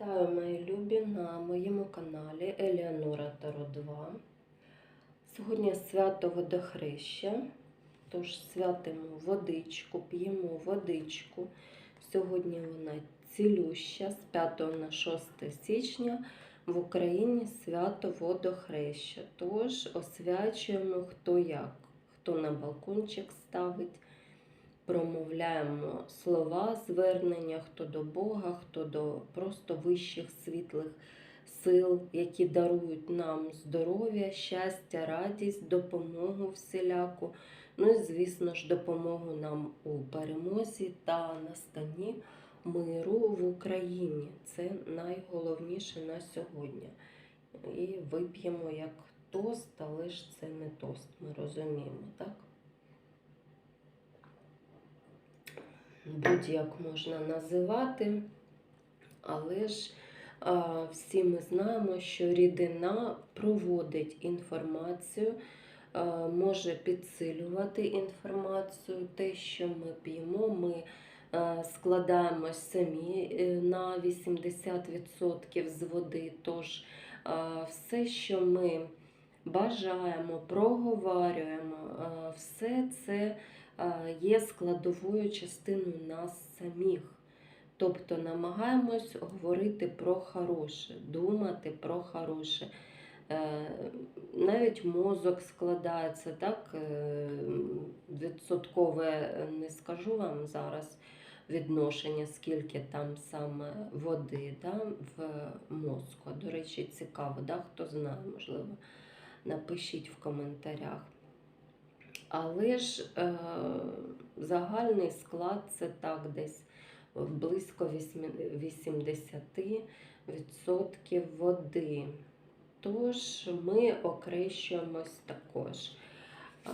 Вітаю, мої любі, на моєму каналі Еліанора Таро 2. Сьогодні свято водохреща, тож святимо водичку, п'ємо водичку. Сьогодні вона цілюща з 5 на 6 січня в Україні свято водохреща. Тож освячуємо хто як, хто на балкончик ставить промовляємо слова звернення хто до Бога, хто до просто вищих світлих сил, які дарують нам здоров'я, щастя, радість, допомогу всіляку. Ну і, звісно ж, допомогу нам у перемозі та настанні миру в Україні. Це найголовніше на сьогодні. І вип'ємо як тост, але ж це не тост, ми розуміємо, так? Будь-як можна називати, але ж всі ми знаємо, що рідина проводить інформацію, може підсилювати інформацію. Те, що ми п'ємо, ми складаємось самі е, на 80% з води. Тож все, що ми бажаємо, проговорюємо, а, все це є складовою частиною нас самих. Тобто намагаємось говорити про хороше, думати про хороше. Е, навіть мозок складається, так, е, відсоткове не скажу вам зараз відношення, скільки там саме води да, в мозку. До речі, цікаво, да, хто знає, можливо, напишіть в коментарях. Але ж е, загальний склад це так десь близько 80% води. Тож ми окрещуємось також. Е,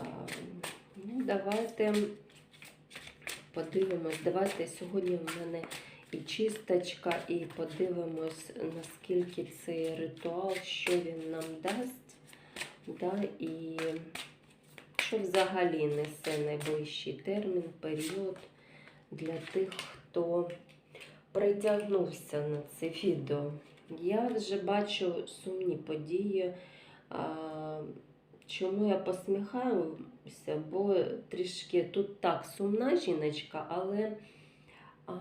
ну, Давайте подивимось, давайте сьогодні в мене і чисточка, і подивимось, наскільки цей ритуал, що він нам дасть. Да, і що взагалі несе найближчий термін, період для тих, хто притягнувся на це відео. Я вже бачу сумні події. Чому я посміхаюся? Бо трішки тут так сумна жіночка, але а,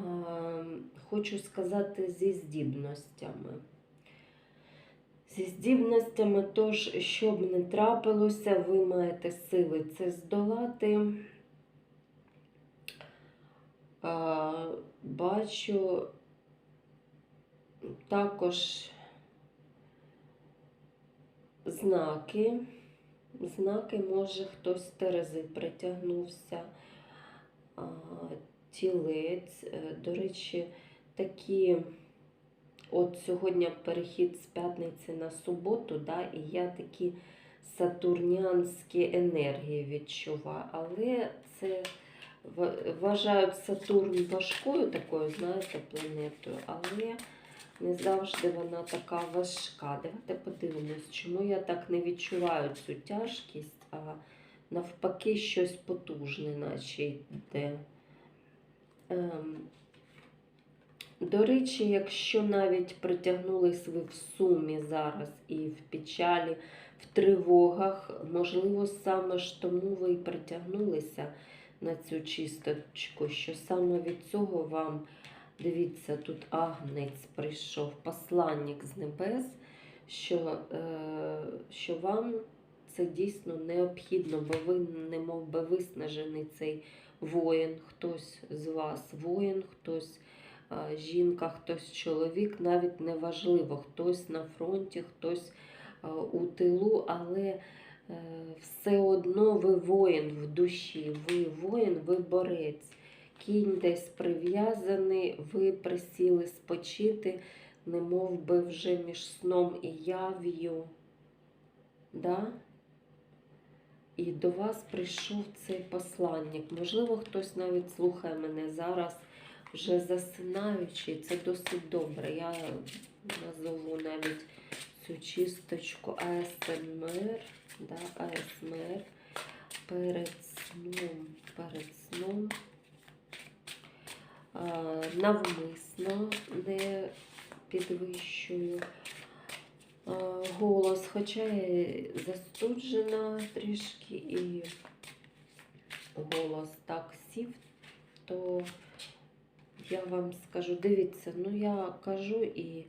хочу сказати зі здібностями зі здібностями, тож, що б не трапилося, ви маєте сили це здолати. А, Бачу також знаки. Знаки, може, хтось Терези притягнувся, а, тілець. Е, до речі, такі. От сьогодні перехід з п'ятниці на суботу, да, і я такі сатурнянські енергії відчуваю. Але це вважають Сатурн важкою такою, знаєте, планетою, але не завжди вона така важка. Давайте подивимось, чому я так не відчуваю цю тяжкість, а навпаки, щось потужне, наче йде. Ем, до речі, якщо навіть притягнулись ви в сумі зараз і в печалі, в тривогах, можливо, саме ж тому ви і притягнулися на цю чисточку, що саме від цього вам, дивіться, тут агнець прийшов, посланник з небес, що, е, що вам це дійсно необхідно, бо ви немов би виснажений цей воїн, хтось з вас воїн, хтось жінка, хтось чоловік, навіть не важливо, хтось на фронті, хтось у тилу, але е, все одно ви воїн в душі, ви воїн, ви борець. Кінь десь прив'язаний, ви присіли спочити, не мов би вже між сном і яв'ю. Да? І до вас прийшов цей посланник. Можливо, хтось навіть слухає мене зараз вже засинаючи, це досить добре. Я назову навіть цю чисточку АСМР, да, АСМР перед сном, перед сном. Навмисно не підвищую голос, хоча я застуджена трішки і голос так сів, то я вам скажу, дивіться, ну я кажу і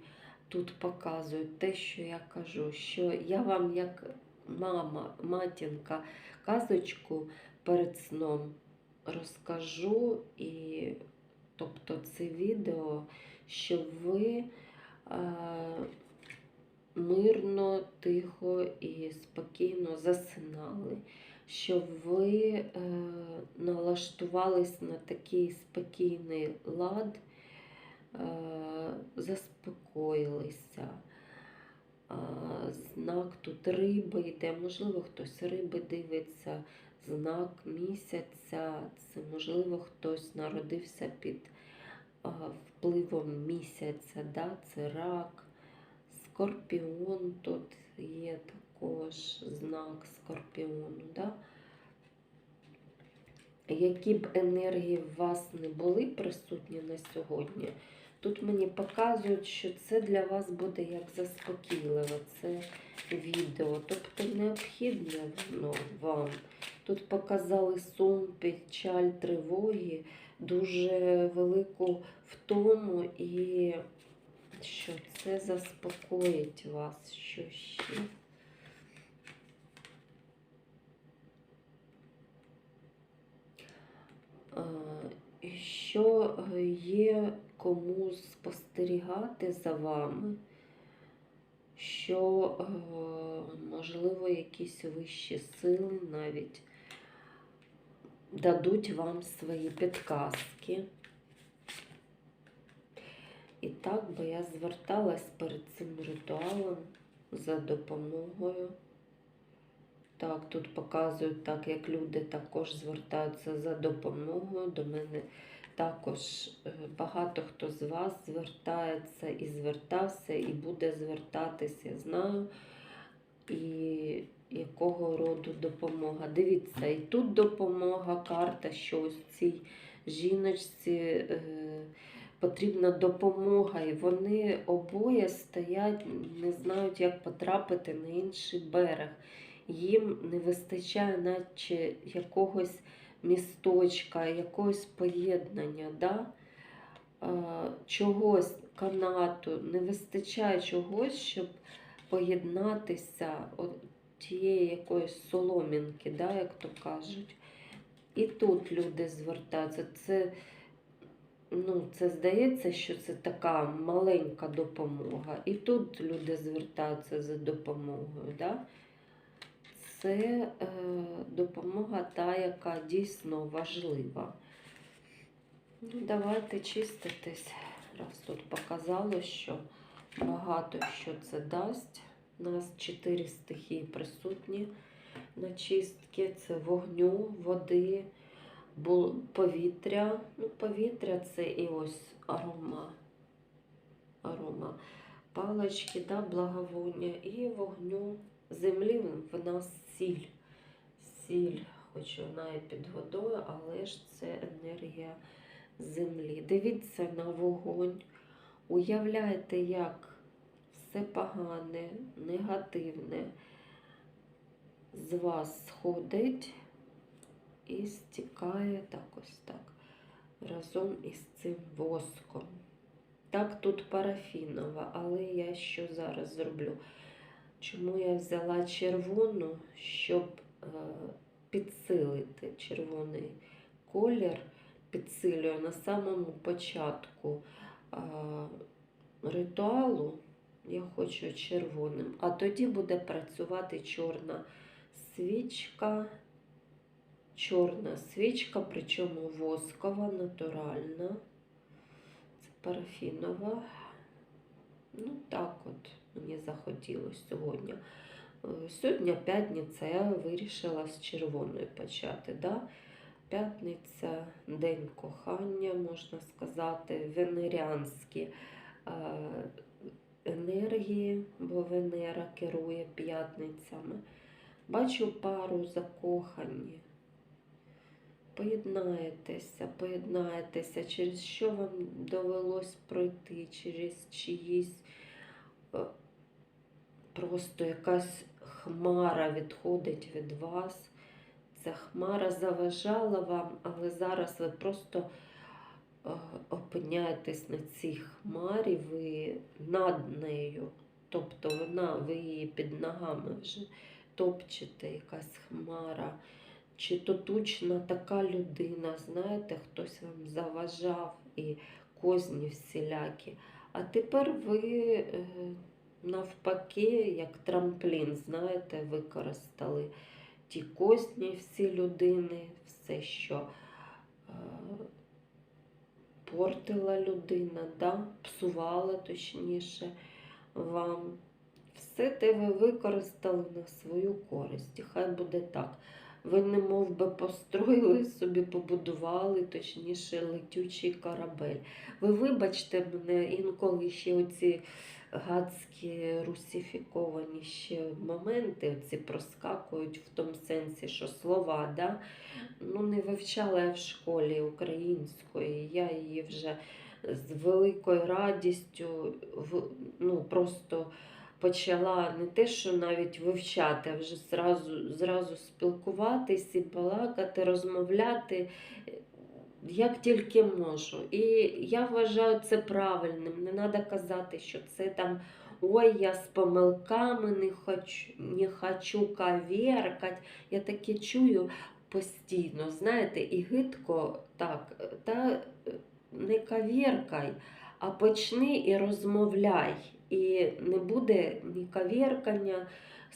тут показую те, що я кажу, що я вам як мама, матінка, казочку перед сном розкажу і тобто це відео, щоб ви е, мирно, тихо і спокійно засинали, щоб ви е, налаштувались на такий спокійний лад, е, заспокоїлися. А, Знак тут риби йде, можливо, хтось риби дивиться, знак місяця, це можливо хтось народився під а, впливом місяця, да? це рак, скорпіон тут є також знак скорпіону. Да? Які б енергії в вас не були присутні на сьогодні, тут мені показують, що це для вас буде як заспокійливе це відео. Тобто необхідне воно вам. Тут показали сон, печаль, тривоги, дуже велику втому і що це заспокоїть вас, що ще. Е, і Що е, є кому спостерігати за вами, що, е, можливо, якісь вищі сили навіть дадуть вам свої підказки. І так би я зверталась перед цим ритуалом за допомогою. Так, тут показують так, як люди також звертаються за допомогою. До мене також е, багато хто з вас звертається і звертався, і буде звертатися, я знаю. І якого роду допомога. Дивіться, і тут допомога, карта, що ось цій жіночці е, потрібна допомога, і вони обоє стоять, не знають, як потрапити на інший берег. Їм не вистачає, наче якогось місточка, якогось поєднання, да? чогось, канату, не вистачає чогось, щоб поєднатися от тієї якоїсь соломінки, да, як то кажуть. І тут люди звертаються. Це, ну, це здається, що це така маленька допомога. І тут люди звертаються за допомогою. Да? Це е, допомога та, яка дійсно важлива. Ну, Давайте чиститись, раз тут показало, що багато що це дасть. У нас чотири стихії присутні на чистки. Це вогню, води, повітря. Ну, повітря це і ось арома. Арома. Палички, да, благовоння і вогню. Землі в нас сіль. Сіль, хоч вона і під водою, але ж це енергія землі. Дивіться на вогонь. Уявляєте, як все погане, негативне з вас сходить і стікає так ось так. Разом із цим воском. Так, тут парафінова, але я що зараз зроблю? Чому я взяла червону, щоб е, підсилити червоний колір, підсилюю на самому початку е, ритуалу. Я хочу червоним, а тоді буде працювати чорна свічка. Чорна свічка, причому воскова, натуральна. Це парафінова. Ну, так от мені захотілося сьогодні. Е, Сьогодні п'ятниця, я вирішила з червоної почати. Да? П'ятниця, день кохання, можна сказати, венеріанські е, енергії, бо Венера керує п'ятницями. Бачу пару закохані. поєднаєтеся, поєднаєтеся, через що вам довелось пройти, через чиїсь е, просто якась хмара відходить від вас. Ця хмара заважала вам, але зараз ви просто е, опиняєтесь на цій хмарі, ви над нею. Тобто вона, ви її під ногами вже топчете, якась хмара. Чи то точно така людина, знаєте, хтось вам заважав і козні всілякі. А тепер ви е, навпаки, як трамплін, знаєте, використали ті козні всі людини, все, що е, портила людина, да? псувала точніше вам. Все те ви використали на свою користь. І хай буде так. Ви не мов би построїли собі, побудували, точніше, летючий корабель. Ви вибачте мене, інколи ще оці гадські русифіковані ще моменти, оці проскакують в тому сенсі, що слова, да? ну не вивчала я в школі української. Я її вже з великою радістю ну, просто почала не те, що навіть вивчати, а вже зразу, зразу спілкуватись і балакати, розмовляти, як тільки можу. І я вважаю це правильним. Не треба казати, що це там. Ой, я з помилками не хочу, не хочу каверкать. Я таке чую постійно, знаєте, і гидко так, та не каверкай, а почни і розмовляй. І не буде ні каверкання,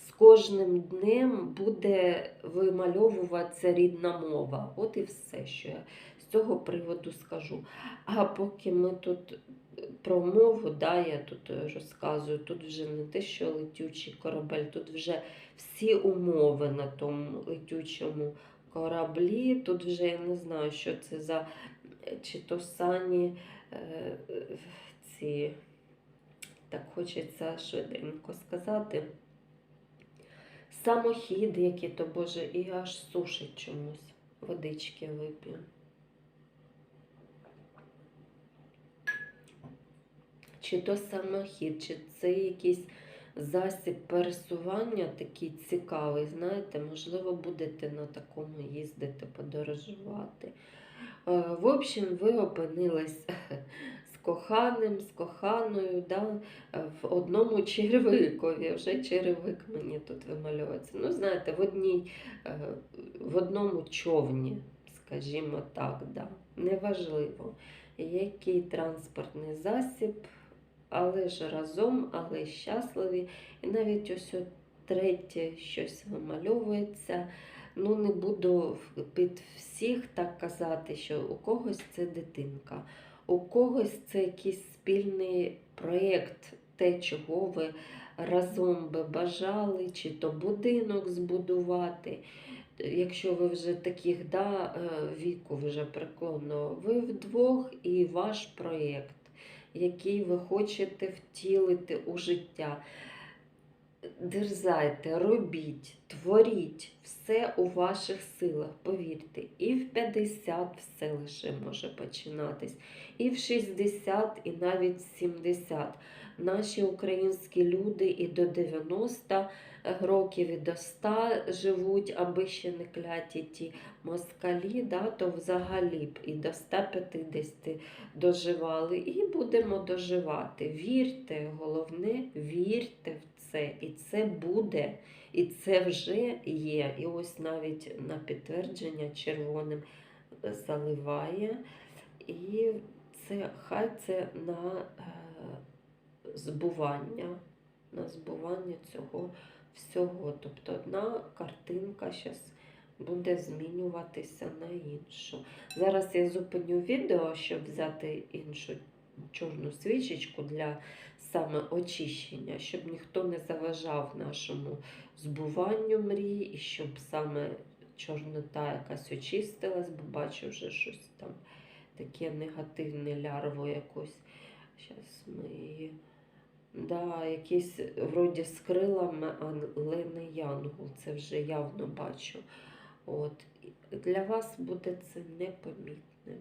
з кожним днем буде вимальовуватися рідна мова. От і все, що я цього приводу скажу. А поки ми тут про мову, да, я тут розказую, тут вже не те, що летючий корабель, тут вже всі умови на тому летючому кораблі. Тут вже я не знаю, що це за чи то сані е, ці, так хочеться швиденько сказати. Самохід, які то Боже, і аж сушить чомусь. Водички вип'ю. Чи то самохід, чи це якийсь засіб пересування такий цікавий, знаєте, можливо, будете на такому їздити, подорожувати. Е, В общем, ви опинились з коханим, з коханою, да, в одному черевикові. Вже черевик мені тут вимальовується. Ну, знаєте, в одній, е, в одному човні, скажімо так, да. неважливо, який транспортний засіб, але ж разом, але щасливі. І навіть ось третє щось вимальовується. Ну, не буду під всіх так казати, що у когось це дитинка, у когось це якийсь спільний проєкт, те, чого ви разом би бажали, чи то будинок збудувати. Якщо ви вже таких да, е, віку вже преклонного, ви вдвох і ваш проєкт, який ви хочете втілити у життя. Дерзайте, робіть, творіть все у ваших силах, повірте, і в 50 все лише може починатись, і в 60, і навіть в 70. Наші українські люди і до 90 років, і до 100 живуть, аби ще не кляті ті москалі, да, то взагалі б і до 150 доживали, і будемо доживати. Вірте, головне, вірте в це, і це буде, і це вже є. І ось навіть на підтвердження червоним заливає. І це хай це на е, збування, на збування цього всього. Тобто одна картинка зараз буде змінюватися на іншу. Зараз я зупиню відео, щоб взяти іншу чорну свічечку для саме очищення, щоб ніхто не заважав нашому збуванню мрій, і щоб саме чорнота якась очистилась, бо бачу вже щось там таке негативне лярво якось. Зараз ми її. Да, якийсь вроді з крилами, але не янгол. Це вже явно бачу. От. для вас буде це непомітним.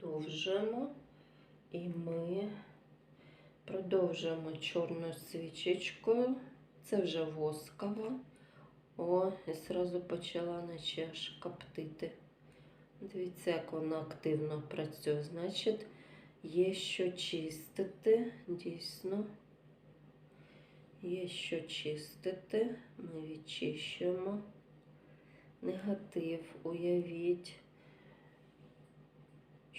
Продовжуємо. І ми продовжуємо чорною свічечкою. Це вже воскова. О, і зразу почала наче аж коптити. Дивіться, як вона активно працює. Значить, є що чистити, дійсно. Є що чистити. Ми відчищуємо. Негатив, уявіть,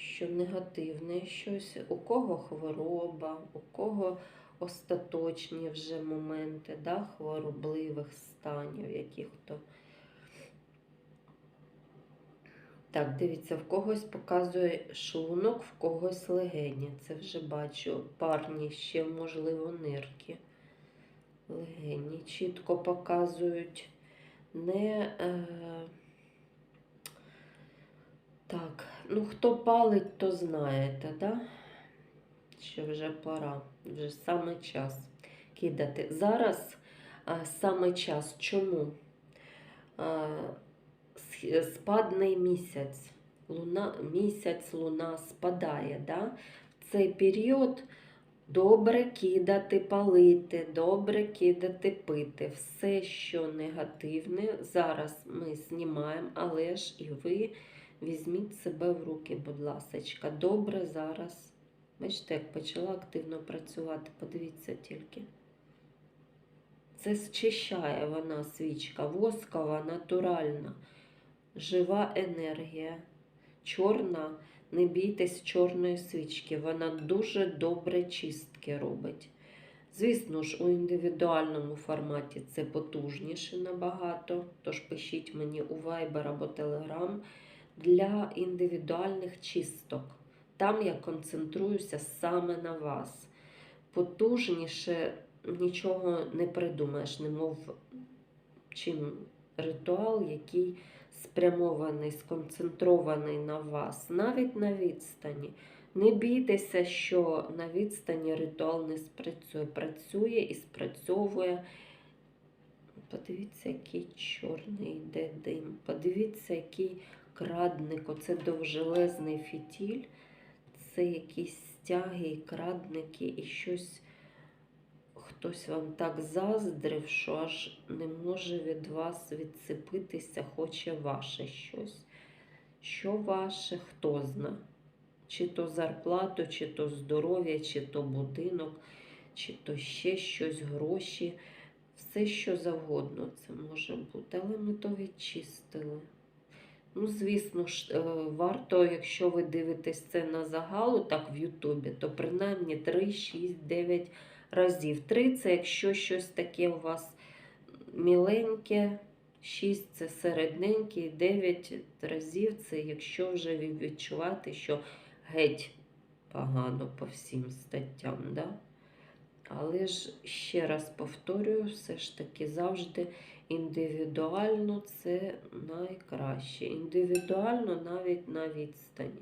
що негативне щось, у кого хвороба, у кого остаточні вже моменти да, хворобливих станів, яких то. Так, дивіться, в когось показує шлунок, в когось легені. Це вже бачу. Парні ще, можливо, нирки. Легені чітко показують. Не е... так, ну хто палить, то знаєте, да? що вже пора, вже саме час кидати. Зараз а, саме час. Чому? А, спадний місяць. Луна, місяць, луна спадає. Да? Цей період добре кидати, палити, добре кидати, пити. Все, що негативне, зараз ми знімаємо, але ж і ви візьміть себе в руки, будь ласка. Добре зараз. Бачите, як почала активно працювати, подивіться тільки. Це зчищає вона свічка, воскова, натуральна, жива енергія. Чорна, не бійтесь чорної свічки, вона дуже добре чистки робить. Звісно ж, у індивідуальному форматі це потужніше набагато, тож пишіть мені у Viber або Telegram для індивідуальних чисток. Там я концентруюся саме на вас. Потужніше нічого не придумаєш, немов чим ритуал, який спрямований, сконцентрований на вас, навіть на відстані. Не бійтеся, що на відстані ритуал не спрацює. Працює і спрацьовує. Подивіться, який чорний йде дим. Подивіться, який крадник. Оце довжелезний фітіль. Це якісь стяги і крадники, і щось хтось вам так заздрив, що аж не може від вас відцепитися, хоче ваше щось. Що ваше, хто зна? Чи то зарплату, чи то здоров'я, чи то будинок, чи то ще щось, гроші. Все, що завгодно це може бути, але ми то відчистили. Ну, звісно ж, е, варто, якщо ви дивитесь це на загалу, так в Ютубі, то принаймні 3, 6, 9 разів. 3 це якщо щось таке у вас міленьке, 6 це середненьке, 9 разів це якщо вже ви відчуваєте, що геть погано по всім статтям. Да? Але ж ще раз повторюю, все ж таки завжди індивідуально це найкраще. Індивідуально навіть на відстані.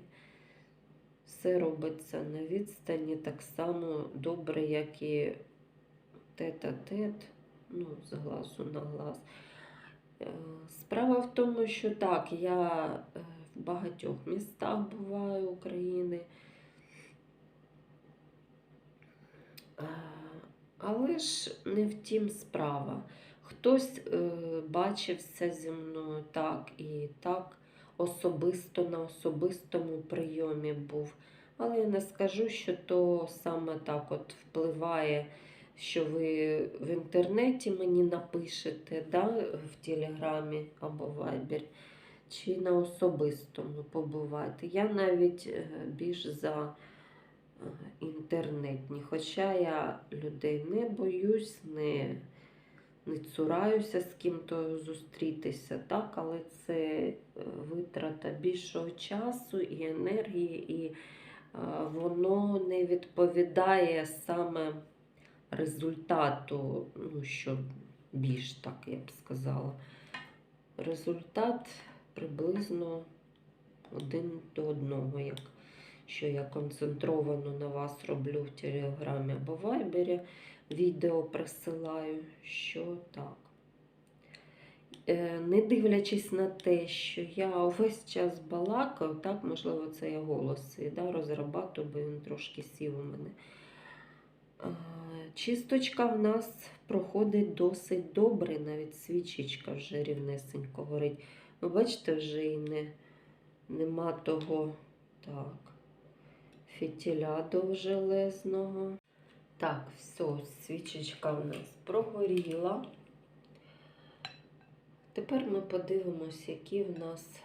Все робиться на відстані так само добре, як і тет-а-тет, ну, з глазу на глаз. Е, Справа в тому, що так, я е, в багатьох містах буваю України. Але ж не в тім справа. Хтось е, бачився зі мною так і так, особисто на особистому прийомі був. Але я не скажу, що то саме так от впливає, що ви в інтернеті мені напишете, да, в Телеграмі або Вайбері, чи на особистому побувати. Я навіть е, більш за інтернетні. Хоча я людей не боюсь, не, не цураюся з ким-то зустрітися, так, але це е, витрата більшого часу і енергії, і е, воно не відповідає саме результату, ну, що більш так я б сказала. Результат приблизно один до одного, як що я концентровано на вас роблю в Телеграмі або Вайбері. Відео присилаю, що так. е, не дивлячись на те, що я увесь час балакаю, так, можливо, це я голос і, да, розрабатую, бо він трошки сів у мене. Е, Чисточка в нас проходить досить добре, навіть свічечка вже рівнесенько горить. Ви бачите, вже і не, нема того так, фітіля довжелезного. Так, все, свічечка в нас прогоріла. Тепер ми подивимось, які в нас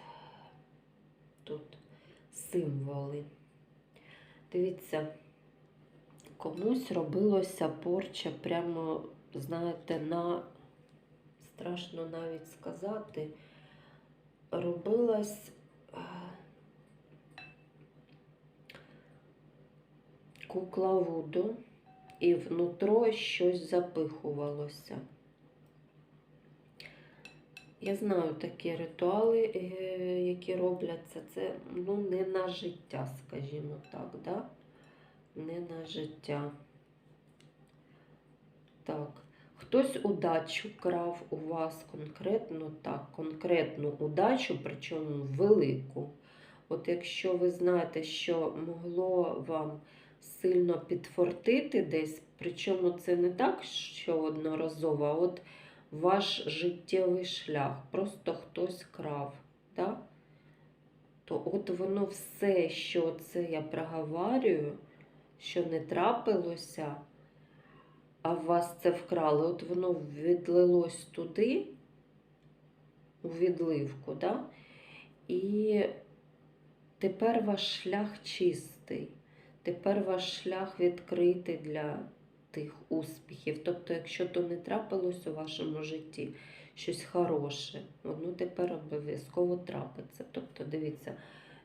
тут символи. Дивіться, комусь робилося порча прямо, знаєте, на, страшно навіть сказати, робилась кукла Вуду і внутро щось запихувалося. Я знаю такі ритуали, е, які робляться. Це ну, не на життя, скажімо так, да? не на життя. Так. Хтось удачу крав у вас конкретно так, конкретну удачу, причому велику. От якщо ви знаєте, що могло вам сильно підфортити десь, причому це не так, що одноразово, а от ваш життєвий шлях, просто хтось крав. Да? То от воно все, що це я проговорюю, що не трапилося, а вас це вкрали, от воно відлилось туди, у відливку, да? і тепер ваш шлях чистий, тепер ваш шлях відкритий для тих успіхів. Тобто, якщо то не трапилось у вашому житті щось хороше, воно тепер обов'язково трапиться. Тобто, дивіться,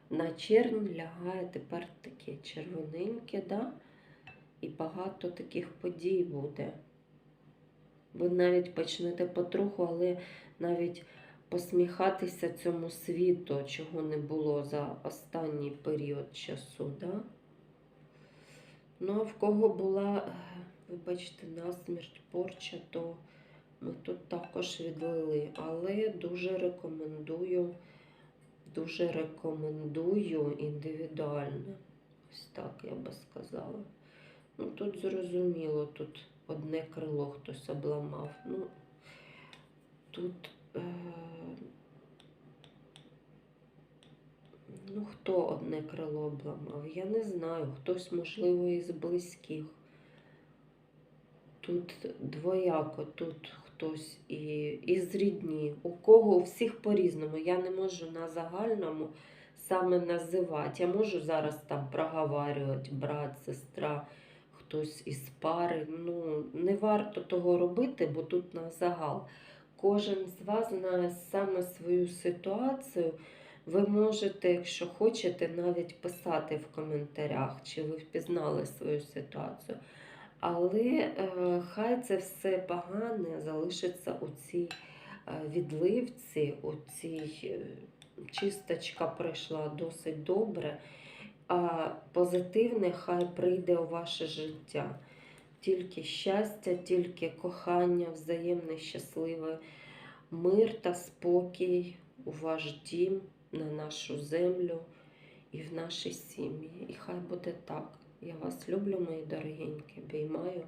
на чернь лягає тепер таке червоненьке, да? і багато таких подій буде. Ви навіть почнете потроху, але навіть посміхатися цьому світу, чого не було за останній період часу. Да? Ну, а в кого була, е, вибачте, насмерть порча, то ми тут також відлили. Але дуже рекомендую, дуже рекомендую індивідуально. Ось так я би сказала. Ну, тут зрозуміло, тут одне крило хтось обламав. Ну, тут. Е... Ну, хто одне крило обламав? Я не знаю. Хтось, можливо, із близьких. Тут двояко, тут хтось і, із рідні. У кого у всіх по-різному. Я не можу на загальному саме називати. Я можу зараз там проговарювати брат, сестра, хтось із пари. Ну, не варто того робити, бо тут на загал. Кожен з вас знає саме свою ситуацію. Ви можете, якщо хочете, навіть писати в коментарях, чи ви впізнали свою ситуацію. Але е, хай це все погане залишиться у цій е, відливці, у цій е, чисточка пройшла досить добре, а позитивне хай прийде у ваше життя. Тільки щастя, тільки кохання, взаємне, щасливе, мир та спокій у ваш дім на нашу землю і в нашій сім'ї. І хай буде так. Я вас люблю, мої дорогенькі, обіймаю.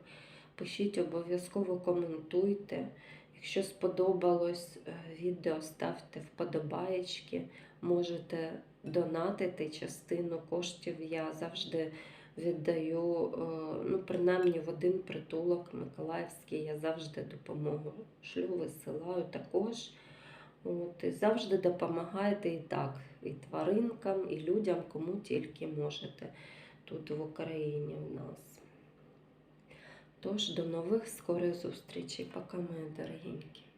Пишіть обов'язково коментуйте. Якщо сподобалось е, відео, ставте вподобаєчки, можете донатити частину коштів. Я завжди віддаю, е, ну, принаймні в один притулок Миколаївський, я завжди допомогу шлю, висилаю також. От, і Завжди допомагаєте і так, і тваринкам, і людям, кому тільки можете тут в Україні в нас. Тож, до нових скорих зустрічей. Пока, мої дорогенькі.